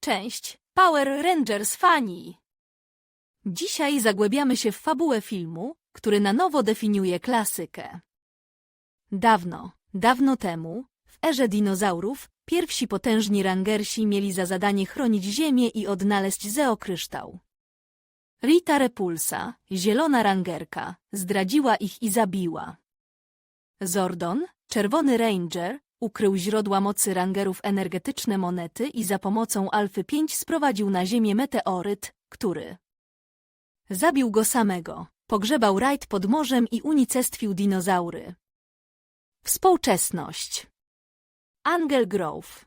Część Power Rangers Fani. Dzisiaj zagłębiamy się w fabułę filmu, który na nowo definiuje klasykę. Dawno, dawno temu, w erze dinozaurów, pierwsi potężni rangersi mieli za zadanie chronić Ziemię i odnaleźć zeokryształ. Rita Repulsa, zielona rangerka, zdradziła ich i zabiła. Zordon, czerwony ranger, ukrył źródła mocy rangerów energetyczne monety i za pomocą Alfy 5 sprowadził na Ziemię meteoryt, który zabił go samego, pogrzebał rajd pod morzem i unicestwił dinozaury. Współczesność. Angel Grove.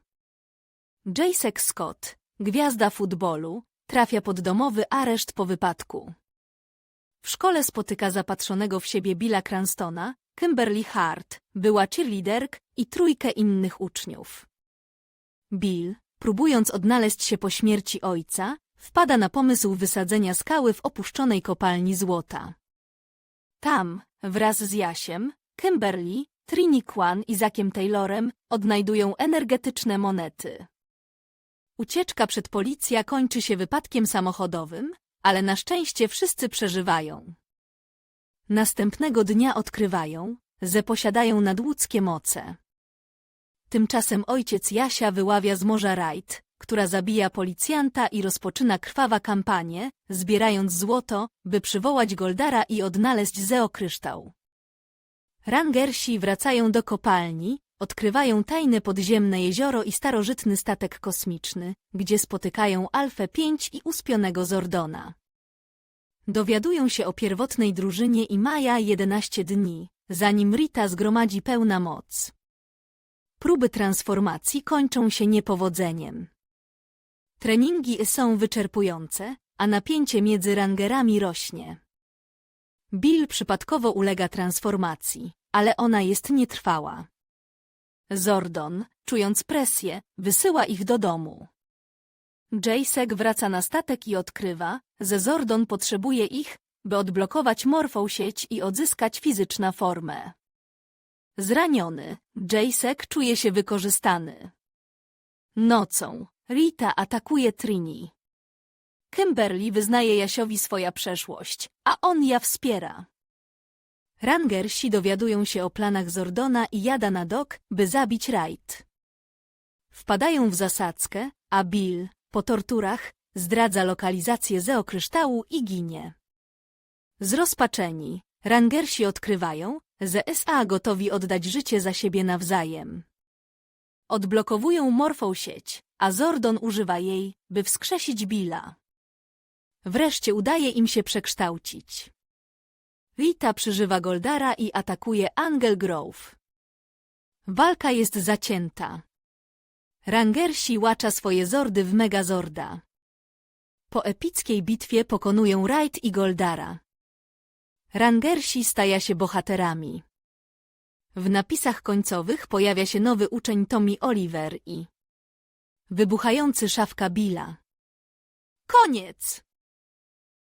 Jacek Scott, gwiazda futbolu, trafia pod domowy areszt po wypadku. W szkole spotyka zapatrzonego w siebie Billa Cranstona, Kimberly Hart, była cheerleaderk i trójkę innych uczniów. Bill, próbując odnaleźć się po śmierci ojca, wpada na pomysł wysadzenia skały w opuszczonej kopalni złota. Tam, wraz z Jasiem, Kimberly, Trini Kwan i Zakiem Taylorem odnajdują energetyczne monety. Ucieczka przed policja kończy się wypadkiem samochodowym, ale na szczęście wszyscy przeżywają. Następnego dnia odkrywają, że posiadają nadludzkie moce. Tymczasem ojciec Jasia wyławia z morza rajd, która zabija policjanta i rozpoczyna krwawa kampanię, zbierając złoto, by przywołać Goldara i odnaleźć zeokryształ. Rangersi wracają do kopalni, odkrywają tajne podziemne jezioro i starożytny statek kosmiczny, gdzie spotykają Alfę 5 i uspionego Zordona. Dowiadują się o pierwotnej drużynie i maja 11 dni, zanim Rita zgromadzi pełna moc. Próby transformacji kończą się niepowodzeniem. Treningi są wyczerpujące, a napięcie między rangerami rośnie. Bill przypadkowo ulega transformacji, ale ona jest nietrwała. Zordon, czując presję, wysyła ich do domu. Jacek wraca na statek i odkrywa, że Zordon potrzebuje ich, by odblokować morfą sieć i odzyskać fizyczną formę. Zraniony, Jacek czuje się wykorzystany. Nocą, Rita atakuje Trini. Kimberly wyznaje Jasiowi swoja przeszłość, a on ja wspiera. Rangersi dowiadują się o planach Zordona i jada na dok, by zabić Wright. Wpadają w zasadzkę, a Bill, po torturach, zdradza lokalizację zeokryształu i ginie. Zrozpaczeni, rangersi odkrywają, że SA gotowi oddać życie za siebie nawzajem. Odblokowują morfą sieć, a Zordon używa jej, by wskrzesić Billa. Wreszcie udaje im się przekształcić. Rita przyżywa Goldara i atakuje Angel Grove. Walka jest zacięta. Rangersi łacza swoje zordy w Megazorda. Po epickiej bitwie pokonują Wright i Goldara. Rangersi stają się bohaterami. W napisach końcowych pojawia się nowy uczeń Tommy Oliver i wybuchający szafka Billa. Koniec!